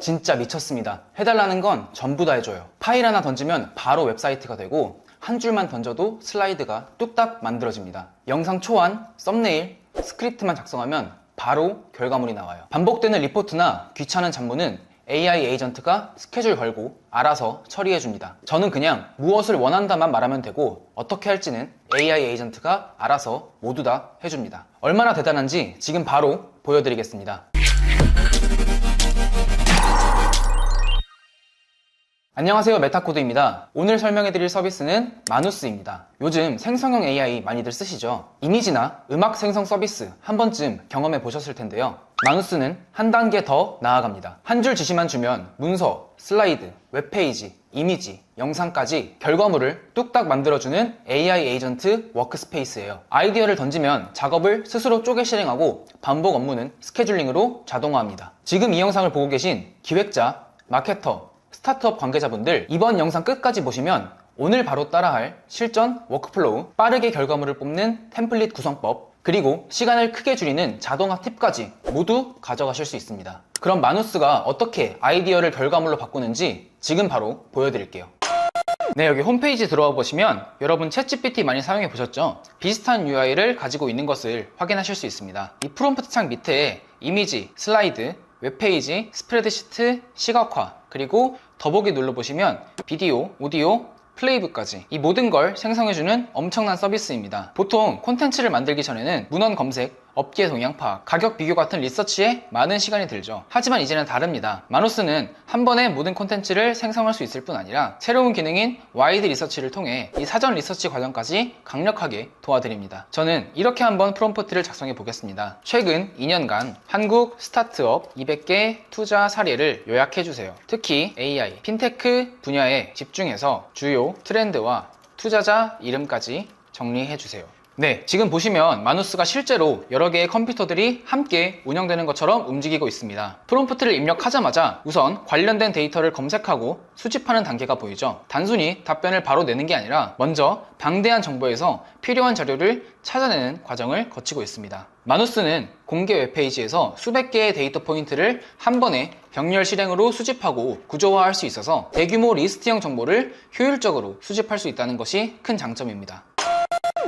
진짜 미쳤습니다. 해달라는 건 전부 다 해줘요. 파일 하나 던지면 바로 웹사이트가 되고 한 줄만 던져도 슬라이드가 뚝딱 만들어집니다. 영상 초안, 썸네일, 스크립트만 작성하면 바로 결과물이 나와요. 반복되는 리포트나 귀찮은 잡무는 AI 에이전트가 스케줄 걸고 알아서 처리해 줍니다. 저는 그냥 무엇을 원한다만 말하면 되고 어떻게 할지는 AI 에이전트가 알아서 모두 다 해줍니다. 얼마나 대단한지 지금 바로 보여드리겠습니다. 안녕하세요 메타코드입니다. 오늘 설명해드릴 서비스는 마누스입니다. 요즘 생성형 AI 많이들 쓰시죠? 이미지나 음악 생성 서비스 한 번쯤 경험해 보셨을 텐데요. 마누스는 한 단계 더 나아갑니다. 한 줄 지시만 주면 문서, 슬라이드, 웹페이지, 이미지, 영상까지 결과물을 뚝딱 만들어주는 AI 에이전트 워크스페이스예요. 아이디어를 던지면 작업을 스스로 쪼개 실행하고 반복 업무는 스케줄링으로 자동화합니다. 지금 이 영상을 보고 계신 기획자, 마케터, 스타트업 관계자분들 이번 영상 끝까지 보시면 오늘 바로 따라할 실전 워크플로우, 빠르게 결과물을 뽑는 템플릿 구성법, 그리고 시간을 크게 줄이는 자동화 팁까지 모두 가져가실 수 있습니다. 그럼 마누스가 어떻게 아이디어를 결과물로 바꾸는지 지금 바로 보여드릴게요. 네, 여기 홈페이지 들어와 보시면 여러분 챗GPT 많이 사용해 보셨죠? 비슷한 UI를 가지고 있는 것을 확인하실 수 있습니다. 이 프롬프트 창 밑에 이미지, 슬라이드, 웹페이지, 스프레드시트, 시각화, 그리고 더보기 눌러보시면 비디오, 오디오, 플레이북까지 이 모든 걸 생성해주는 엄청난 서비스입니다. 보통 콘텐츠를 만들기 전에는 문헌 검색, 업계 동향 파악, 가격 비교 같은 리서치에 많은 시간이 들죠. 하지만 이제는 다릅니다. 마누스는 한 번에 모든 콘텐츠를 생성할 수 있을 뿐 아니라 새로운 기능인 와이드 리서치를 통해 이 사전 리서치 과정까지 강력하게 도와드립니다. 저는 이렇게 한번 프롬프트를 작성해 보겠습니다. 최근 2년간 한국 스타트업 200개 투자 사례를 요약해 주세요. 특히 AI, 핀테크 분야에 집중해서 주요 트렌드와 투자자 이름까지 정리해 주세요. 네, 지금 보시면 마누스가 실제로 여러 개의 컴퓨터들이 함께 운영되는 것처럼 움직이고 있습니다. 프롬프트를 입력하자마자 우선 관련된 데이터를 검색하고 수집하는 단계가 보이죠. 단순히 답변을 바로 내는 게 아니라 먼저 방대한 정보에서 필요한 자료를 찾아내는 과정을 거치고 있습니다. 마누스는 공개 웹페이지에서 수백 개의 데이터 포인트를 한 번에 병렬 실행으로 수집하고 구조화할 수 있어서 대규모 리스트형 정보를 효율적으로 수집할 수 있다는 것이 큰 장점입니다.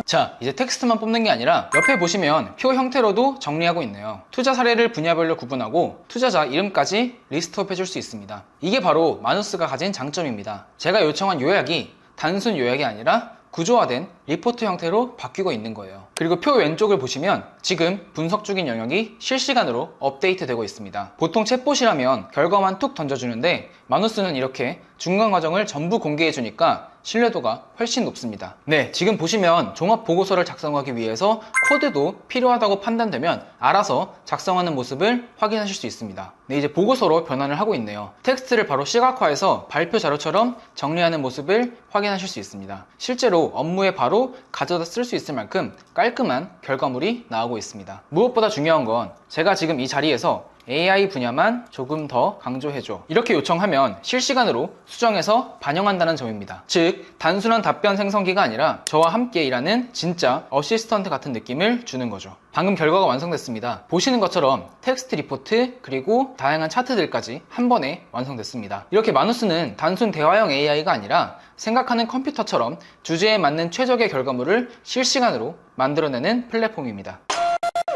자, 이제 텍스트만 뽑는 게 아니라 옆에 보시면 표 형태로도 정리하고 있네요. 투자 사례를 분야별로 구분하고 투자자 이름까지 리스트업 해줄 수 있습니다. 이게 바로 마누스가 가진 장점입니다. 제가 요청한 요약이 단순 요약이 아니라 구조화된 리포트 형태로 바뀌고 있는 거예요. 그리고 표 왼쪽을 보시면 지금 분석 중인 영역이 실시간으로 업데이트 되고 있습니다. 보통 챗봇이라면 결과만 툭 던져주는데 마누스는 이렇게 중간 과정을 전부 공개해 주니까 신뢰도가 훨씬 높습니다. 네, 지금 보시면 종합 보고서를 작성하기 위해서 코드도 필요하다고 판단되면 알아서 작성하는 모습을 확인하실 수 있습니다. 네, 이제 보고서로 변환을 하고 있네요. 텍스트를 바로 시각화해서 발표 자료처럼 정리하는 모습을 확인하실 수 있습니다. 실제로 업무에 바로 가져다 쓸 수 있을 만큼 깔끔한 결과물이 나오고 있습니다. 무엇보다 중요한 건 제가 지금 이 자리에서 AI 분야만 조금 더 강조해줘. 이렇게 요청하면 실시간으로 수정해서 반영한다는 점입니다. 즉, 단순한 답변 생성기가 아니라 저와 함께 일하는 진짜 어시스턴트 같은 느낌을 주는 거죠. 방금 결과가 완성됐습니다. 보시는 것처럼 텍스트 리포트 그리고 다양한 차트들까지 한 번에 완성됐습니다. 이렇게 마누스는 단순 대화형 AI가 아니라 생각하는 컴퓨터처럼 주제에 맞는 최적의 결과물을 실시간으로 만들어내는 플랫폼입니다.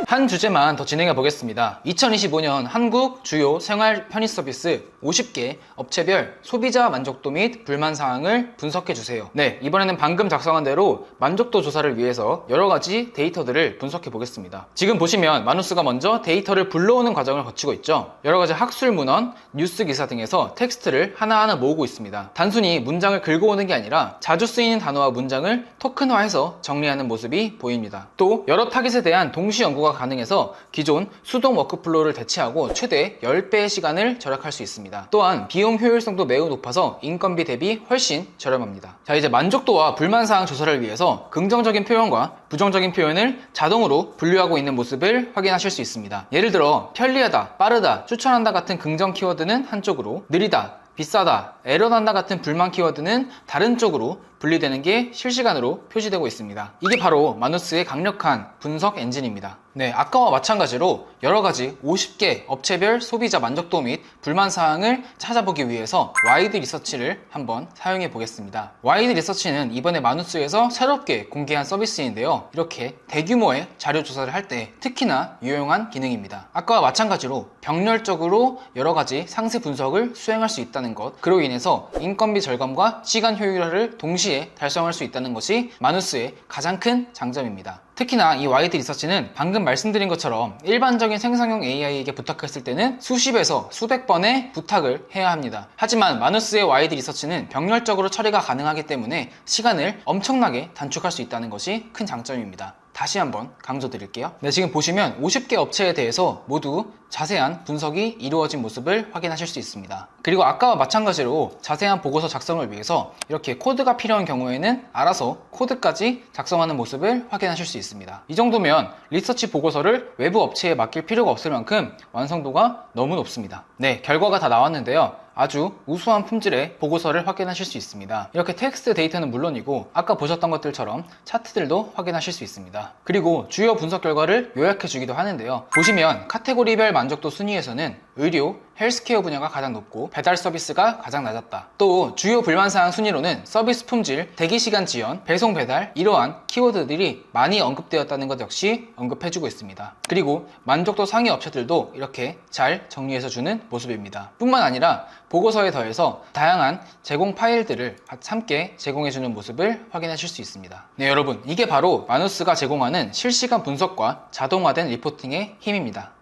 한 주제만 더 진행해 보겠습니다. 2025년 한국 주요 생활 편의 서비스 50개 업체별 소비자 만족도 및 불만 사항을 분석해 주세요. 네, 이번에는 방금 작성한 대로 만족도 조사를 위해서 여러 가지 데이터들을 분석해 보겠습니다. 지금 보시면 마누스가 먼저 데이터를 불러오는 과정을 거치고 있죠. 여러 가지 학술 문헌, 뉴스 기사 등에서 텍스트를 하나하나 모으고 있습니다. 단순히 문장을 긁어오는 게 아니라 자주 쓰이는 단어와 문장을 토큰화해서 정리하는 모습이 보입니다. 또 여러 타깃에 대한 동시 연구가 가능해서 기존 수동 워크플로우를 대체하고 최대 10배의 시간을 절약할 수 있습니다. 또한 비용 효율성도 매우 높아서 인건비 대비 훨씬 저렴합니다. 자, 이제 만족도와 불만사항 조사를 위해서 긍정적인 표현과 부정적인 표현을 자동으로 분류하고 있는 모습을 확인하실 수 있습니다. 예를 들어 편리하다, 빠르다, 추천한다 같은 긍정 키워드는 한쪽으로 느리다, 비싸다, 에러 난다 같은 불만 키워드는 다른 쪽으로 분리되는 게 실시간으로 표시되고 있습니다. 이게 바로 마누스의 강력한 분석 엔진입니다. 네, 아까와 마찬가지로 여러 가지 50개 업체별 소비자 만족도 및 불만 사항을 찾아보기 위해서 와이드 리서치를 한번 사용해 보겠습니다. 와이드 리서치는 이번에 마누스에서 새롭게 공개한 서비스인데요. 이렇게 대규모의 자료 조사를 할 때 특히나 유용한 기능입니다. 아까와 마찬가지로 병렬적으로 여러 가지 상세 분석을 수행할 수 있다는 것, 그로 인해서 인건비 절감과 시간 효율화를 동시에 달성할 수 있다는 것이 마누스의 가장 큰 장점입니다. 특히나 이 와이드 리서치는 방금 말씀드린 것처럼 일반적인 생성형 AI에게 부탁했을 때는 수십에서 수백 번의 부탁을 해야 합니다. 하지만 마누스의 와이드 리서치는 병렬적으로 처리가 가능하기 때문에 시간을 엄청나게 단축할 수 있다는 것이 큰 장점입니다. 다시 한번 강조드릴게요. 네, 지금 보시면 50개 업체에 대해서 모두 자세한 분석이 이루어진 모습을 확인하실 수 있습니다. 그리고 아까와 마찬가지로 자세한 보고서 작성을 위해서 이렇게 코드가 필요한 경우에는 알아서 코드까지 작성하는 모습을 확인하실 수 있습니다. 이 정도면 리서치 보고서를 외부 업체에 맡길 필요가 없을 만큼 완성도가 너무 높습니다. 네, 결과가 다 나왔는데요. 아주 우수한 품질의 보고서를 확인하실 수 있습니다. 이렇게 텍스트 데이터는 물론이고 아까 보셨던 것들처럼 차트들도 확인하실 수 있습니다. 그리고 주요 분석 결과를 요약해 주기도 하는데요. 보시면 카테고리별 만족도 순위에서는 의료, 헬스케어 분야가 가장 높고 배달 서비스가 가장 낮았다. 또 주요 불만사항 순위로는 서비스 품질, 대기시간 지연, 배송 배달 이러한 키워드들이 많이 언급되었다는 것 역시 언급해주고 있습니다. 그리고 만족도 상위 업체들도 이렇게 잘 정리해서 주는 모습입니다. 뿐만 아니라 보고서에 더해서 다양한 제공 파일들을 함께 제공해주는 모습을 확인하실 수 있습니다. 네, 여러분. 이게 바로 마누스가 제공하는 실시간 분석과 자동화된 리포팅의 힘입니다.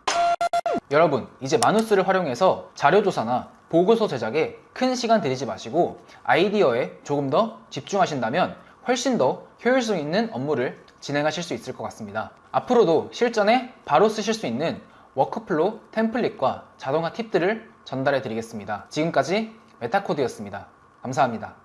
여러분, 이제 마누스를 활용해서 자료조사나 보고서 제작에 큰 시간 들이지 마시고 아이디어에 조금 더 집중하신다면 훨씬 더 효율성 있는 업무를 진행하실 수 있을 것 같습니다. 앞으로도 실전에 바로 쓰실 수 있는 워크플로우 템플릿과 자동화 팁들을 전달해 드리겠습니다. 지금까지 메타코드였습니다. 감사합니다.